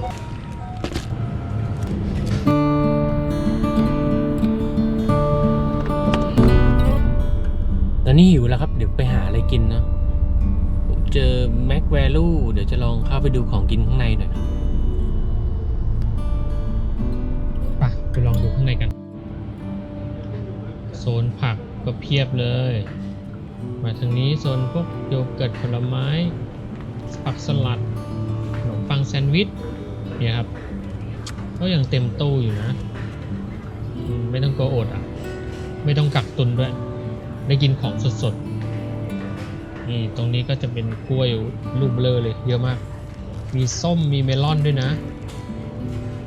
ตอนนี้หิวแล้วครับ เดี๋ยวไปหาอะไรกินเนาะผมเจอแม็กแวลูเดี๋ยวจะลองเข้าไปดูของกินข้างในหน่อยไปไปลองดูข้างในกัน โซนผักก็เพียบเลย มาทางนี้โซนพวกโยเกิร์ตผลไม้ ผักสลัดขนมปังแซนด์วิช เนี่ยครับก็ยังเต็มตู้อยู่นะ ไม่ต้องกลัวอดอะ ไม่ต้องกักตุนด้วย ได้กินของสดๆ นี่ตรงนี้ก็จะเป็นกล้วยลูกเบลอเลย เยอะมาก มีส้มมีเมลอนด้วยนะ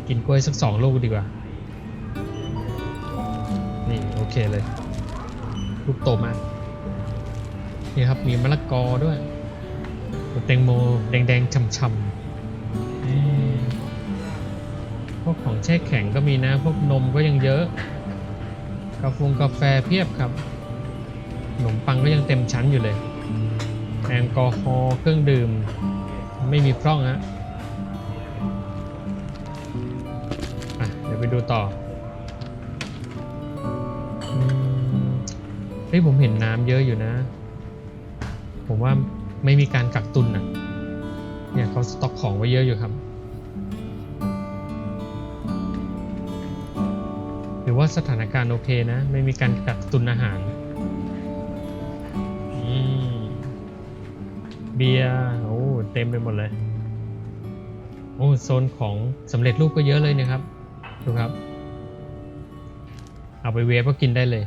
กินกล้วยสักสองลูกดีกว่า นี่โอเคเลย ลูกโตมากนี่ครับมีมะละกอด้วย แตงโมแดงๆช่ำๆ วกของแช่แข็งก็มีนะ พวกนมก็ยังเยอะ กาแฟกาแฟเพียบครับขนมปังก็ยังเต็มชั้นอยู่เลย แอลกอฮอล์เครื่องดื่ม ไม่มีพร่องฮะอะเดี๋ยวไปดูต่อเฮ้ยผมเห็นน้ำเยอะอยู่นะ ผมว่าไม่มีการกักตุนอะ เนี่ยเขาสต็อกของไว้เยอะอยู่ครับ รือว่าสถานการณ์โอเคนะ ไม่มีการกักตุนอาหารเบียร์โอ้เต็มไปหมดเลย โอ้โซนของสำเร็จรูปก็เยอะเลยนะครับ ดูครับ เอาไปเวฟก็กินได้เลย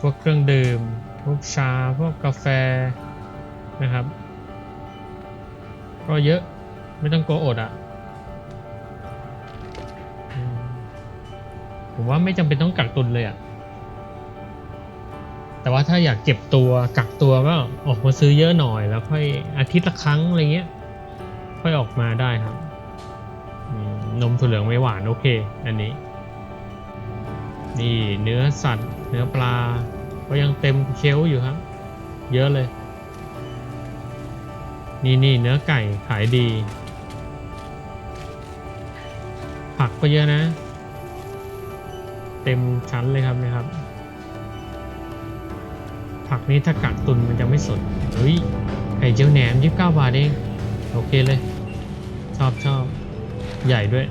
พวกเครื่องดื่ม พวกชา พวกกาแฟนะครับ ก็เยอะไม่ต้องกลัวอดอะ ผมว่าไม่จำเป็นต้องกักตุนเลยอะแต่ว่าถ้าอยากเก็บตัวกักตัวก็ออกมาซื้อเยอะหน่อย แล้วค่อยอาทิตย์ละครั้งอะไรเงี้ย ค่อยออกมาได้ครับนมถั่วเหลืองไม่หวานโอเค อันนี้ นี่เนื้อสัตว์ เนื้อปลา ก็ยังเต็มเชลฟ์อยู่ครับ เยอะเลย นี่นี่เนื้อไก่ขายดี ผักก็เยอะนะ เต็มชั้นเลยครับนะครับ ผักนี้ถ้ากักตุนมันจะไม่สดเฮ้ยไข่เจียวแหนม29บาทเองโอเคเลย ชอบชอบใหญ่ด้วย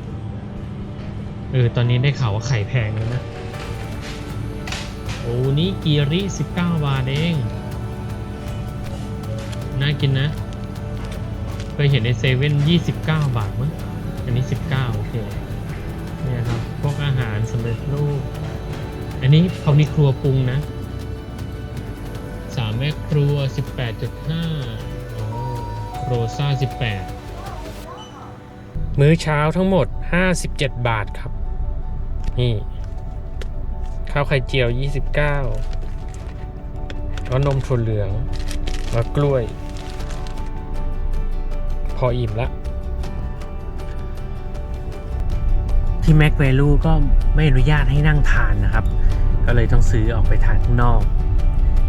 เออตอนนี้ได้ข่าวว่าไข่แพงแล้วนะ โอ้นี่กีริ19 บาทเอง น่ากินนะ เคยเห็นในเซเว่น29 บาทมั้งอันนี้ 19 โอเค เนี่ยครับ พวกอาหารสำเร็จรูป อันนี้เขามีครัวปรุงนะสามแม่ครัว 18.5โอ้โรซ่า 18 มื้อเช้าทั้งหมด 57 บาทครับ นี่ ข้าวไข่เจียว 29แล้วนมถั่วเหลืองแล้วกล้วย พออิ่มละที่แม็ก v วลูก็ไม่อนุญาตให้นั่งทานนะครับก็ เลยต้องซื้อออกไปทานข้างนอก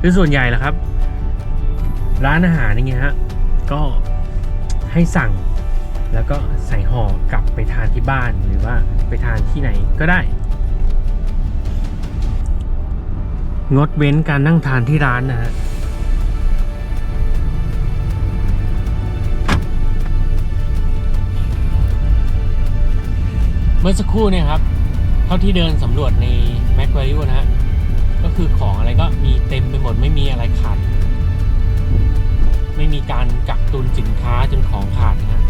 คือส่วนใหญ่แหละครับ ร้านอาหารอย่างเงี้ยฮะก็ให้สั่งแล้วก็ใส่ห่อกลับไปทานที่บ้านหรือว่าไปทานที่ไหนก็ได้ งดเว้นการนั่งทานที่ร้านนะฮะเมื่อสักครู่เนี่ยครับาที่เดินสำรวจใน Mac Value นะฮะ ก็คือของอะไรก็มีเต็มไปหมดไม่มีอะไรขาด ไม่มีการกักตุนสินค้าจนของขาดนะฮะ